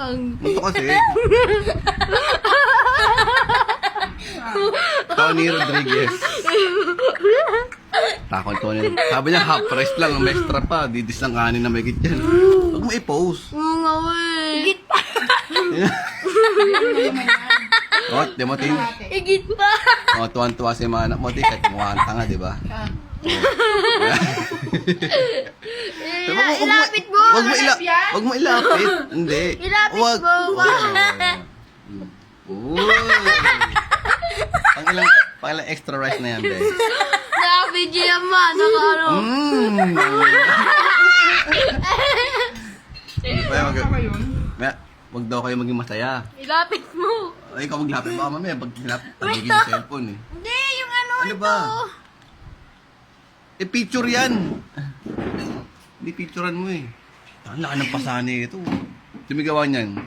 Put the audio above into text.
Ito kasi. Tony Rodriguez. Takot Tony. Sabi niya half price lang, ang extra pa. Didis ng kanin na may yan. Huwag mo i-post. Oo nga, wey. Higit pa. Oh, di mo tin. Higit pa. Oh, tuwan-tuwa si mga anak mo. Di, kahit mukha tanga, di ba? Wag mo- wag mo- Ilapit mo. Wag mo ila Wag mo ilapit. Hindi. Ilapit Wag. mo. Uy. Pang ilang, pang ilang extra rice na yan, be. Sabi niya man, naka ano. Mmm. Kaya mag... Kaya, wag daw kayo maging masaya. Ilapit mo. Ay, ikaw maglapit baka mamaya. Pag lapit, pagiging yung cellphone eh. Hindi, yung ano, Ano ba? Eh, picture yan. Hindi picturean mo eh. Ang laki ng pasani ito. Tumigawa niyan.